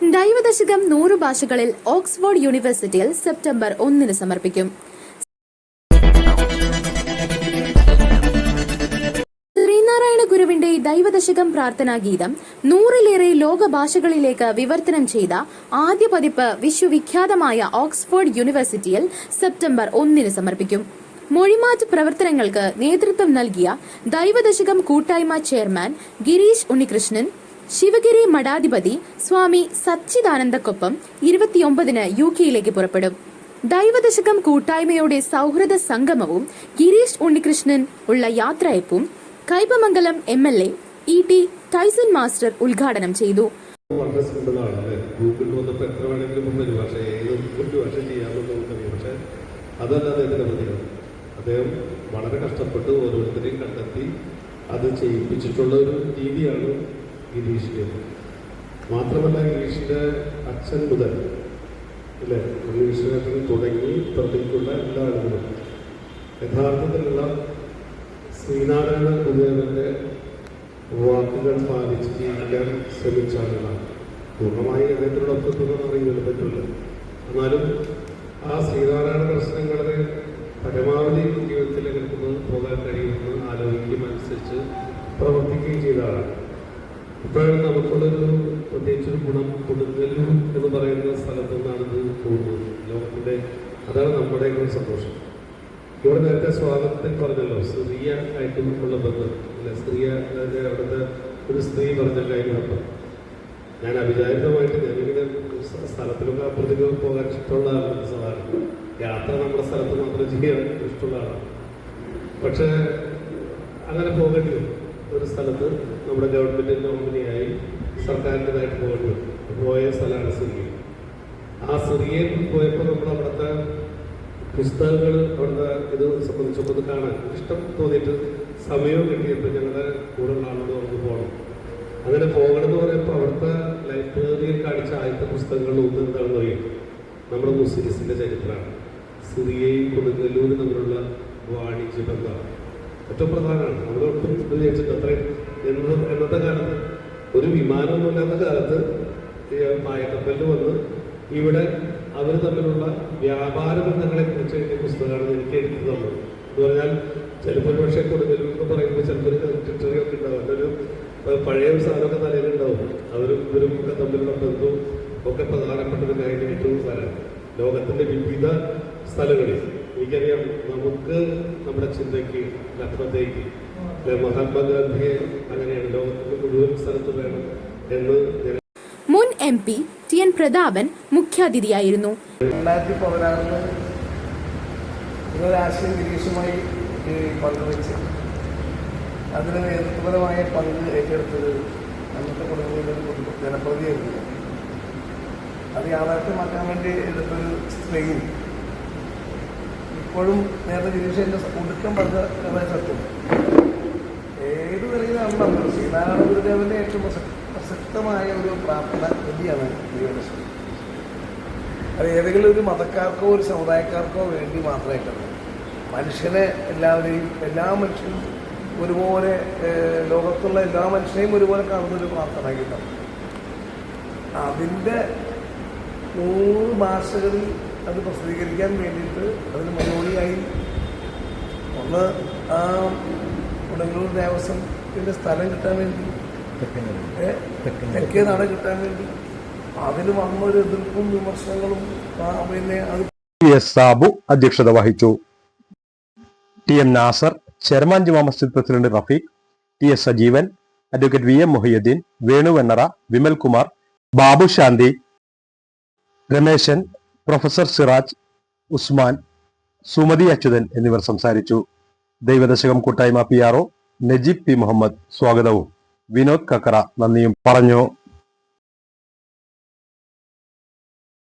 ദൈവദശകം നൂറ് ഭാഷകളിൽ ഓക്സ്ഫോർഡ് യൂണിവേഴ്സിറ്റിയിൽ സെപ്റ്റംബർ ഒന്നിന് സമർപ്പിക്കും. ശ്രീനാരായണ ഗുരുവിന്റെ ദൈവദശകം പ്രാർത്ഥനാ ഗീതം നൂറിലേറെ ലോക ഭാഷകളിലേക്ക് വിവർത്തനം ചെയ്ത ആദ്യ പതിപ്പ് വിശ്വവിഖ്യാതമായ ഓക്സ്ഫോർഡ് യൂണിവേഴ്സിറ്റിയിൽ സെപ്റ്റംബർ ഒന്നിന് സമർപ്പിക്കും. മൊഴിമാറ്റ പ്രവർത്തനങ്ങൾക്ക് നേതൃത്വം നൽകിയ ദൈവദശകം കൂട്ടായ്മ ചെയർമാൻ ഗിരീഷ് ഉണ്ണികൃഷ്ണൻ ശിവഗിരി മഠാധിപതി സ്വാമി സച്ചിദാനന്ദക്കൊപ്പം ഇരുപത്തിയൊമ്പതിന് യു കെയിലേക്ക് പുറപ്പെടും. ദൈവദശകം കൂട്ടായ്മയുടെ സൗഹൃദ സംഗമവും ഗിരീഷ് ഉണ്ണികൃഷ്ണൻ ഉള്ള യാത്രയപ്പും Kaipamangalam M L A E T Tyson master ഉദ്ഘാടനം ചെയ്തു. അദ്ദേഹം വളരെ കഷ്ടപ്പെട്ട് ഓരോരുത്തരെയും കണ്ടെത്തി അത് ചെയ്യിപ്പിച്ചിട്ടുള്ള ഒരു രീതിയാണ് ഗിരീഷിന്റെ. മാത്രമല്ല ഗിരീഷിന്റെ അച്ഛൻ മുതൽ അല്ലേ? ഗിരീഷിനെ തുടങ്ങി പ്രതിക്കുള്ള എല്ലാ ആളുകളും. യഥാർത്ഥത്തിലുള്ള ശ്രീനാരായണ ഗുരുദേവന്റെ വാക്കുകൾ പാലിച്ച് ജീവിക്കാൻ ശ്രമിച്ച ആളുകളാണ്. പൂർണമായി എത്തുമെന്ന് അറിയില്ല പറ്റില്ല എന്നാലും ആ ശ്രീനാരായണ പ്രശ്നങ്ങളെ പരമാവധി ജീവിതത്തിൽ എടുക്കുന്നത് പോകാൻ കഴിയുമെന്ന് ആലോചിക്കുകയും അനുസരിച്ച് പ്രവർത്തിക്കുകയും ചെയ്ത ആളാണ്. ഇപ്പോഴും നമുക്കുള്ളൊരു പ്രത്യേകിച്ചൊരു ഗുണം കൊടുങ്ങല്ലൂർ എന്ന് പറയുന്ന സ്ഥലത്ത് നിന്നാണ് ഇത് പോകുന്നത്. ലോകത്തിന്റെ അതാണ് നമ്മുടെ ഒരു സന്തോഷം. ഇവിടെ നേരത്തെ സ്വാഗതത്തിൽ പറഞ്ഞല്ലോ സ്ത്രീയ ആയിട്ടും ഉള്ള ബന്ധം. അല്ലെ സ്ത്രീ അവിടുത്തെ ഒരു സ്ത്രീ പറഞ്ഞ കാര്യങ്ങളപ്പം ഞാൻ അവിചാരിതമായിട്ട് ഞാനിങ്ങനെ സ്ഥ- സ്ഥലത്തിലൊക്കെ അപ്പുറത്തേക്ക് പോകാൻ ഇഷ്ടമുള്ള ആളാണ് സാധാരണ. യാത്ര നമ്മുടെ സ്ഥലത്ത് മാത്രം ചെയ്യാൻ ഇഷ്ടമുള്ള ആളാണ്. പക്ഷേ അങ്ങനെ പോകേണ്ടി വരും. ഒരു സ്ഥലത്ത് നമ്മുടെ ഗവൺമെന്റിന്റെ കമ്പനിയായി സർക്കാരിന്റെതായിട്ട് പോകേണ്ടി പോയ സ്ഥലമാണ് സിറിയ. ആ സിറിയയിൽ പോയപ്പോൾ നമ്മൾ അവിടുത്തെ പുസ്തകങ്ങൾ അവിടുത്തെ ഇത് സംബന്ധിച്ചപ്പോൾ കാണാൻ ഇഷ്ടം തോന്നിയിട്ട് സമയവും കിട്ടിയപ്പോൾ ഞങ്ങളുടെ കൂടെ ആളോട് നമുക്ക് പോകണം. അങ്ങനെ പോകണം എന്ന് പറയുമ്പോൾ അവിടുത്തെ ലൈബ്രറിയിൽ കാണിച്ച ആദ്യത്തെ പുസ്തകങ്ങൾ ഒന്ന് എന്താണെന്ന് അറിയാം? നമ്മുടെ മുസ്ലിസിന്റെ ചരിത്രമാണ്. സിറിയയും കൊടുങ്ങല്ലൂരും തമ്മിലുള്ള വാണിജ്യ ബന്ധമാണ്. ഏറ്റവും പ്രധാനമാണ്. നമ്മൾ ഒട്ടും വിചാരിച്ചിട്ട് അത്രയും. എന്ന് എന്നത്തെ കാലത്ത് ഒരു വിമാനമൊന്നുമില്ലാത്ത കാലത്ത് പായക്കപ്പലിൽ വന്ന് ഇവിടെ അവർ തമ്മിലുള്ള വ്യാപാര ബന്ധങ്ങളെ കുറിച്ച് എഴുതിയ പുസ്തകമാണ് എനിക്ക് എഴുതി തന്നത്. എന്ന് പറഞ്ഞാൽ ചിലപ്പോൾ ഒരു പക്ഷേ കൊടുങ്ങല്ലൂർ എന്ന് പറയുമ്പോൾ ചിലപ്പോൾ ഒരു ടെറിട്ടറി ഒക്കെ ഉണ്ടാവും അതിലൊരു ഏഹ്, പഴയ ഒരു സാധനമൊക്കെ തലയിലുണ്ടാവും അവരും ഇവരും ഒക്കെ തമ്മിലുള്ള ബന്ധവും ഒക്കെ പ്രധാനപ്പെട്ട ഒരു കാര്യമായിട്ട് വരാൻ ലോകത്തിന്റെ വിവിധ സ്ഥലങ്ങളിൽ. എനിക്കറിയാം നമുക്ക് നമ്മുടെ ചിന്തയ്ക്ക് അപ്പുറത്തേക്ക് അല്ലെ മഹാത്മാഗാന്ധിയെ അങ്ങനെയാണ് ലോകത്തിന്റെ മുഴുവൻ സ്ഥലത്ത് വേണം എന്ന് മുൻ M P T N Prathapan മുഖ്യാതിഥിയായിരുന്നു. രണ്ടായിരത്തി പതിനാറിൽ ആശയം ഗിരീഷുമായി ഈ പങ്കുവെച്ച് അതിന് നേതൃത്വപരമായ പങ്ക് ഏറ്റെടുത്തത് അന്നത്തെ കുടുംബത്തിൽ ജനപ്രതിയായിരുന്നു അത് യാഥാർത്ഥ്യമാക്കാൻ വേണ്ടി എടുത്തൊരു സ്ട്രെയിൻ ഇപ്പോഴും നേരത്തെ ഗിരീഷ് എന്റെ ഒടുക്കം പറഞ്ഞ സത്യം ഏത് നിലയിലാണ് നമ്മൾ ശ്രീനാരായണ ഗുരുദേവന്റെ ഏറ്റവും പ്രസക്ത പ്രസക്തമായ ഒരു പ്രാർത്ഥന വിധിയാണ് ദൈവദശം അത് ഏതെങ്കിലും ഒരു മതക്കാർക്കോ ഒരു സമുദായക്കാർക്കോ വേണ്ടി മാത്രമായിട്ടല്ല മനുഷ്യനെ എല്ലാവരെയും എല്ലാ മനുഷ്യനും ഒരുപോലെ ലോകത്തുള്ള എല്ലാ മനുഷ്യനെയും ഒരുപോലെ കാണുന്നൊരു പ്രാർത്ഥന കിട്ടും അതിന്റെ നൂറ് ഭാഷകളിൽ അത് പ്രസിദ്ധീകരിക്കാൻ വേണ്ടിയിട്ട് അതിന് മുന്നോടിയായി ഒന്ന് ആ ഉടങ്ങളൂർ ദേവസ്വത്തിന്റെ സ്ഥലം കിട്ടാൻ വേണ്ടി തെക്കേ നട കിട്ടാൻ വേണ്ടി. അതിന് വന്നൊരു എതിർപ്പും വിമർശനങ്ങളും പിന്നെ അത് എസ് സാബു അധ്യക്ഷത വഹിച്ചു. ടി എം നാസർ ചെയർമാൻ ജുമാ മസ്ജിദ് president Rafeeq T S Sajeevan advocate V M Mohiyuddin Venu Vennara Vimalkumar Babu Shanthi Rameshan professor Siraj Usman Sumathi Achuthan എന്നിവർ സംസാരിച്ചു. ദൈവദശകം കൂട്ടായ്മ P R Najeeb P Muhammad സ്വാഗതവും. വിനോദ് കക്കറ നന്ദിയും പറഞ്ഞു.